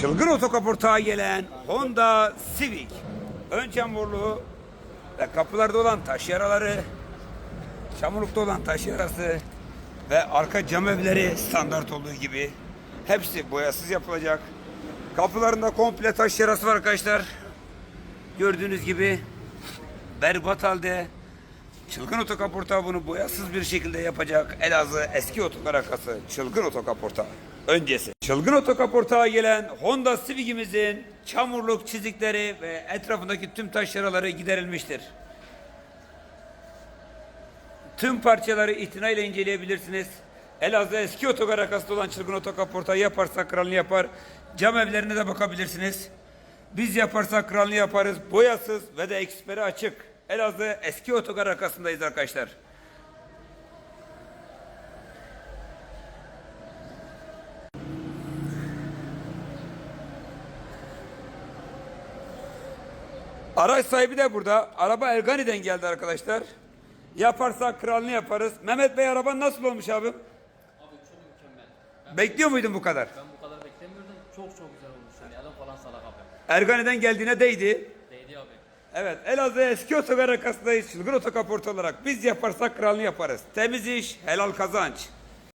Çılgın otokaportağa gelen Honda Civic. Ön çamurluğu ve kapılarda olan taş yaraları, çamurlukta olan taş yarası ve arka cam evleri standart olduğu gibi hepsi boyasız yapılacak. Kapılarında komple taş yarası var arkadaşlar. Gördüğünüz gibi berbat halde Çılgın Otokaporta bunu boyasız bir şekilde yapacak. Elazığ eski otokar akası Çılgın Otokaporta öncesi. Çılgın Otokaporta'a gelen Honda Civic'imizin çamurluk çizikleri ve etrafındaki tüm taş yaraları giderilmiştir. Tüm parçaları itinayla inceleyebilirsiniz. Elazığ eski otogar akasında olan Çılgın Otokaporta yaparsak kralını yapar. Cam evlerine de bakabilirsiniz. Biz yaparsak kralını yaparız. Boyasız ve de eksperi açık. Elazığ eski otogar arkasındayız arkadaşlar. Araç sahibi de burada. Araba Ergani'den geldi arkadaşlar. Yaparsak kralını yaparız. Mehmet Bey araban nasıl olmuş abim? Abi çok mükemmel. Bekliyor muydun bu kadar? Ben bu kadar beklemiyordum. Çok çok güzel olmuş. Yani adam falan salak abi. Ergani'den geldiğine değdi. Değdi abi. Evet Elazığ eski otogar arkasındayız. Çılgın otokaportu olarak biz yaparsak kralını yaparız. Temiz iş, helal kazanç.